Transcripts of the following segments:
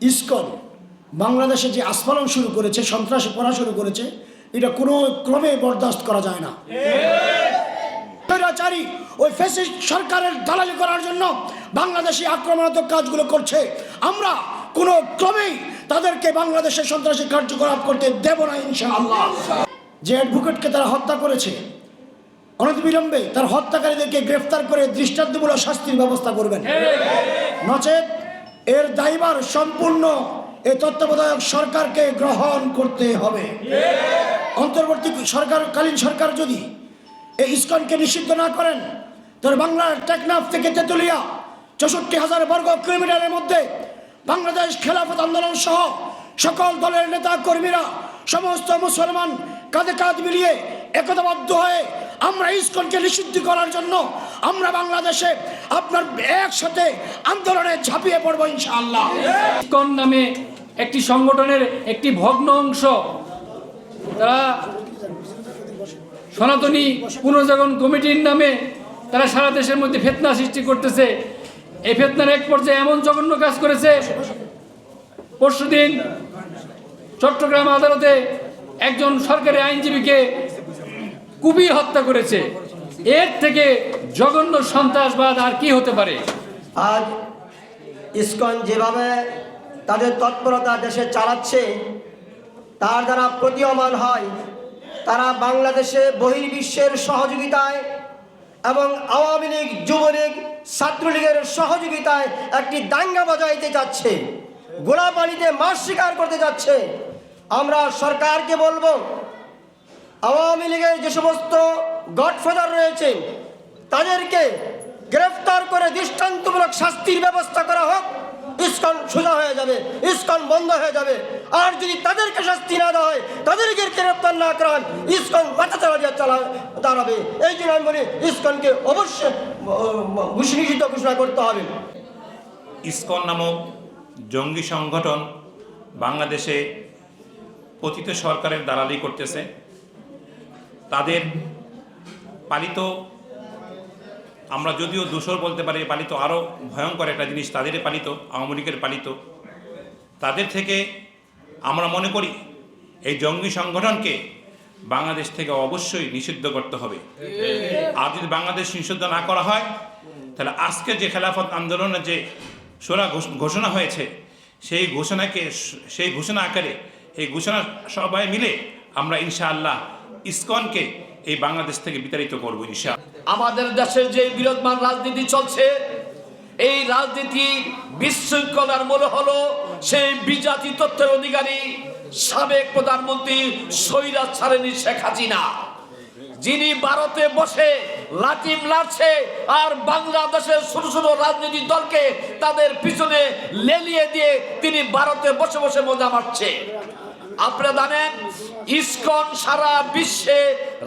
ISKCON, বাংলাদেশে যে আস্ফালন শুরু করেছে, সন্ত্রাসী পড়া শুরু করেছে, এটা কোনো ক্রমে বরদাস্ত করা যায় না। স্বৈরাচারী ওই ফেসিস্ট সরকারের দালালি করার জন্য বাংলাদেশি আক্রমণাত্মক কাজগুলো করছে। আমরা কোনো ক্রমেই তাদেরকে বাংলাদেশের সন্ত্রাসী কার্যকলাপ করতে দেব না, ইনশাআল্লাহ। যে অ্যাডভোকেটকে তারা হত্যা করেছে, অনতিবিলম্বে তার হত্যাকারীদেরকে গ্রেফতার করে দৃষ্টান্তমূলক শাস্তির ব্যবস্থা করবেন। নচেত এর দায়ভার সম্পূর্ণ এ তত্ত্বাবধায়ক সরকারকে গ্রহণ করতে হবে। অন্তর্বর্তী সরকারকালীন সরকার যদি এই ইস্কনকে নিষিদ্ধ না করেন, তাহলে বাংলার টেকনাফ থেকে তেতুলিয়া চৌষট্টি হাজার বর্গ কিলোমিটারের মধ্যে বাংলাদেশ খেলাফত আন্দোলন সহ সকল দলের নেতা কর্মীরা, সমস্ত মুসলমান কাঁধে কাঁধ মিলিয়ে একতাবদ্ধ হয়ে আমরা ইস্কনকে নিষিদ্ধ করার জন্য আমরা বাংলাদেশে আপনার একসাথে আন্দোলনে ঝাঁপিয়ে পড়ব ইনশাআল্লাহ। ইসকন নামে একটি সংগঠনের একটি ভগ্ন অংশ, তারা সনাতনী পুনর্জাগরণ কমিটির নামে তারা সারা দেশের মধ্যে ফেতনা সৃষ্টি করতেছে। এই ফেতনার এক পর্যায়ে এমন জঘন্য কাজ করেছে, পরশুদিন চট্টগ্রাম আদালতে একজন সরকারি আইনজীবীকে কুপিয়ে হত্যা করেছে। এর থেকে জঘন্য সন্ত্রাসবাদ আর কি হতে পারে? আজ ইসকন যেভাবে তাদের তৎপরতা দেশে চালাচ্ছে, তার দ্বারা প্রতীয়মান হয়, তারা বাংলাদেশে বহির্বিশ্বের সহযোগিতায় এবং আওয়ামী লীগ, যুবলীগ, ছাত্রলীগের সহযোগিতায় একটি দাঙ্গা বজাইতে যাচ্ছে গোলাপানিতে মাছ শিকার করতে যাচ্ছে। আমরা সরকারকে বলব, আওয়ামী লীগের যে সমস্ত গডফাদার রয়েছে তাদেরকে গ্রেফতার করে দৃষ্টান্তমূলক শাস্তির ব্যবস্থা করা হোক, ইস্কন সোজা হয়ে যাবে, ইস্কন বন্ধ হয়ে যাবে। আর যদি তাদেরকে শাস্তি না দেওয়া হয়, তাদেরকে গ্রেফতার না করা হয়, ইস্কন মাথা চালা চালা দাঁড়াবে। এই জন্য আমি বলি, ইস্কনকে অবশ্যই নিষিদ্ধ ঘোষণা করতে হবে। ইস্কন নামক জঙ্গি সংগঠন বাংলাদেশে পতিত সরকারের দালালি করতেছে। তাদের পালিত আমরা যদিও দূষর বলতে পারি, পালিত আরও ভয়ঙ্কর একটা জিনিস তাদেরই পালিত, আওয়ামী লীগের পালিত। তাদের থেকে আমরা মনে করি, এই জঙ্গি সংগঠনকে বাংলাদেশ থেকে অবশ্যই নিষিদ্ধ করতে হবে। আর যদি বাংলাদেশ নিষিদ্ধ না করা হয়, তাহলে আজকে যে খেলাফত আন্দোলনের যে সোনা ঘোষণা হয়েছে, সেই ঘোষণাকে সেই ঘোষণা আকারে এই ঘোষণা সবাই মিলে আমরা ইনশাআল্লাহ ইসকনকে এই বাংলাদেশ থেকে বিতাড়িত করব ইনশা আমাদের দেশের যে বিরোধমান রাজনীতি চলছে, এই রাজনীতি বিশৃঙ্খলার মূল হলো সেই বিজাতি তথ্যের অধিকারী সাবেক প্রধানমন্ত্রী সৈরাজ ছাড়েনি শেখ হাসিনা। যিনি ভারতে বসে লাটিম লাড়ছে আর বাংলাদেশের ছোট ছোট রাজনৈতিক দলকে তাদের পিছনে লেলিয়ে দিয়ে তিনি ভারতে বসে বসে মজা মারছে। আপনারা জানেন, ইস্কন সারা বিশ্বে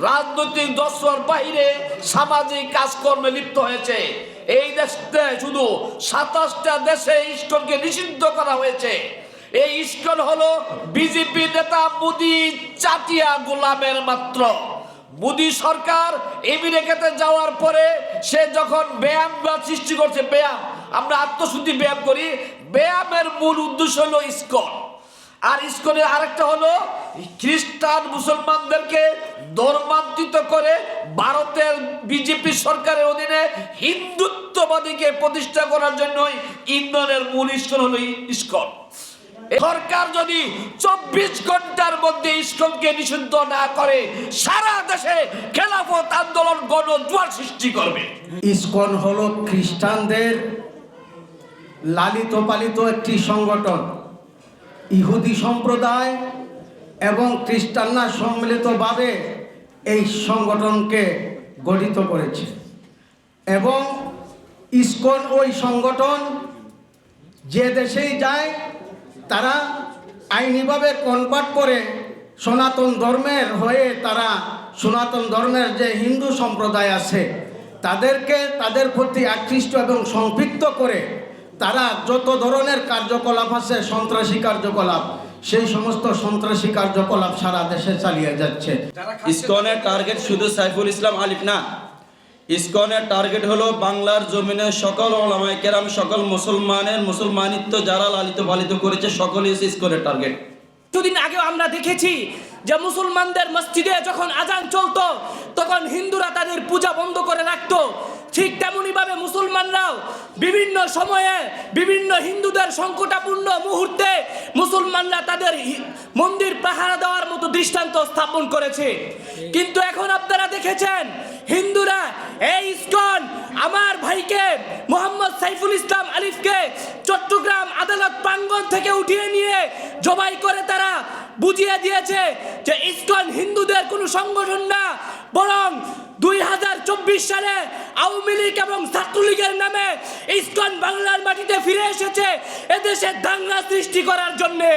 রাজনৈতিক দর্শর বাইরে সামাজিক কাজকর্মে লিপ্ত হয়েছে। এই দেশে শুধু সাতাশটা দেশে ইসকনকে নিষিদ্ধ করা হয়েছে। এই ইসকন হলো বিজেপি নেতা মোদি চাটিয়া গোলামের মাত্র। মোদি সরকার আমেরিকাতে যাওয়ার পরে সে যখন ব্যায়াম বা সৃষ্টি করছে, ব্যায়াম, আমরা আত্মশুদ্ধি ব্যায়াম করি, ব্যায়ামের মূল উদ্দেশ্য হলো ইসকন। আর ইস্কনের আরেকটা হলো খ্রিস্টান মুসলমানদেরকে ধর্মান্তরিত করে ভারতের বিজেপি সরকারের অধীনে হিন্দুত্ববাদীকে প্রতিষ্ঠা করার জন্যই ইন্ধনের মূল ইস্কন হলো ইস্কন। সরকার যদি চব্বিশ ঘণ্টার মধ্যে ইস্কনকে নিষিদ্ধ না করে, সারা দেশে খেলাফত আন্দোলন গণ জোয়ার সৃষ্টি করবে। ইসকন হলো খ্রিস্টানদের লালিত পালিত একটি সংগঠন। ইহুদি সম্প্রদায় এবং খ্রিস্টানরা সম্মিলিতভাবে এই সংগঠনকে গঠিত করেছে। এবং ইসকন ওই সংগঠন যে দেশেই যায়, তারা আইনিভাবে কনভার্ট করে সনাতন ধর্মের হয়ে তারা সনাতন ধর্মের যে হিন্দু সম্প্রদায় আছে, তাদেরকে তাদের প্রতি আকৃষ্ট এবং সম্পৃক্ত করে তারা যত ধরনের কার্যকলাপ আছে সন্ত্রাসী কার্যকলাপ সেই সমস্ত সন্ত্রাসী কার্যকলাপ সারা দেশে চালিয়ে যাচ্ছে। ইসকনের টার্গেট শুধু সাইফুল ইসলাম আলিফ না ইসকনের টার্গেট হলো বাংলার জমিনে সকল ওলামায়ে কেরাম সকল মুসলমানের মুসলমানিত্ব যারা লালিত পালিত করেছে সকলেই হচ্ছে ইসকনের টার্গেট কিছুদিন আগেও আমরা দেখেছি যে মুসলমানদের মসজিদে যখন আজান চলতো, তখন হিন্দুরা তাদের পূজা বন্ধ করে রাখতো। ঠিক তেমনি ভাবে মুসলমানরাও বিভিন্ন সময়ে বিভিন্ন হিন্দুদের সংকটাপূর্ণ মুহূর্তে মুসলমানরা তাদের মন্দির পাহারা দেওয়ার মতো দৃষ্টান্ত স্থাপন করেছে। কিন্তু এখন আপনারা দেখেছেন, হিন্দুরা, এই ইস্কন, আমার ভাইকে মোহাম্মদ সাইফুল ইসলাম আলিফকে চট্টগ্রাম আদালত প্রাঙ্গণ থেকে উঠিয়ে নিয়ে জবাই করে বুঝিয়ে দিয়েছে যে ইস্কন হিন্দুদের কোনো সংগঠন না, বরং দুই হাজার চব্বিশ সালে আওয়ামী লীগ এবং ছাত্রলীগের নামে ইস্কন বাংলার মাটিতে ফিরে এসেছে এদেশে দাঙ্গা সৃষ্টি করার জন্যে।